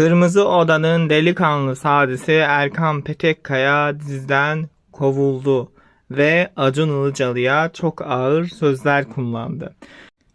Kırmızı Oda'nın delikanlı sadisi Erkan Petekkaya diziden kovuldu ve Acun Ilıcalı'ya çok ağır sözler kullandı.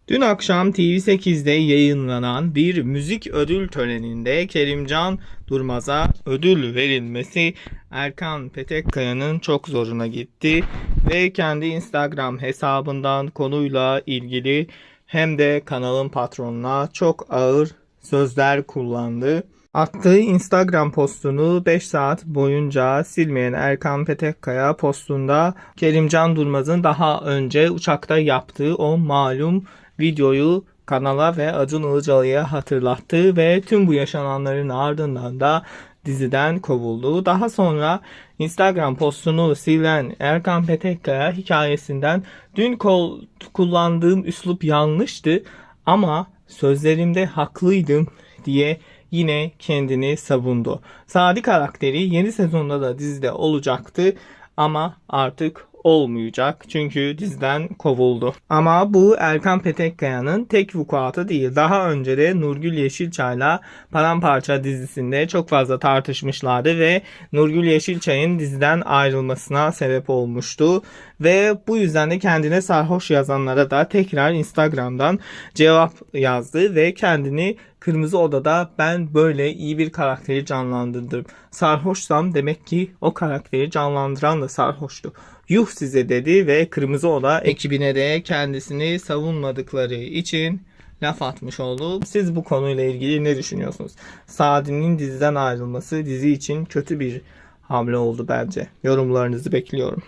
Dün akşam TV8'de yayınlanan bir müzik ödül töreninde Kerimcan Durmaz'a ödül verilmesi Erkan Petekkaya'nın çok zoruna gitti ve kendi Instagram hesabından konuyla ilgili hem de kanalın patronuna çok ağır sözler kullandı. Attığı Instagram postunu 5 saat boyunca silmeyen Erkan Petekkaya postunda Kerimcan Durmaz'ın daha önce uçakta yaptığı o malum videoyu kanala ve Acun Ilıcalı'ya hatırlattı ve tüm bu yaşananların ardından da diziden kovuldu. Daha sonra Instagram postunu silen Erkan Petekkaya hikayesinden dün kol kullandığım üslup yanlıştı ama sözlerimde haklıydım diye yine kendini savundu. Sadi karakteri yeni sezonda da dizide olacaktı ama artık olmayacak çünkü diziden kovuldu. Ama bu Erkan Petekkaya'nın tek vukuatı değil. Daha önce de Nurgül Yeşilçay'la Paramparça dizisinde çok fazla tartışmışlardı ve Nurgül Yeşilçay'ın diziden ayrılmasına sebep olmuştu. Ve bu yüzden de kendine sarhoş yazanlara da tekrar Instagram'dan cevap yazdı ve kendini Kırmızı Oda'da ben böyle iyi bir karakteri canlandırdım. Sarhoşsam demek ki o karakteri canlandıran da sarhoştu. Yuh size dedi ve Kırmızı Oda ekibine de kendisini savunmadıkları için laf atmış oldu. Siz bu konuyla ilgili ne düşünüyorsunuz? Sadi'nin diziden ayrılması dizi için kötü bir hamle oldu bence. Yorumlarınızı bekliyorum.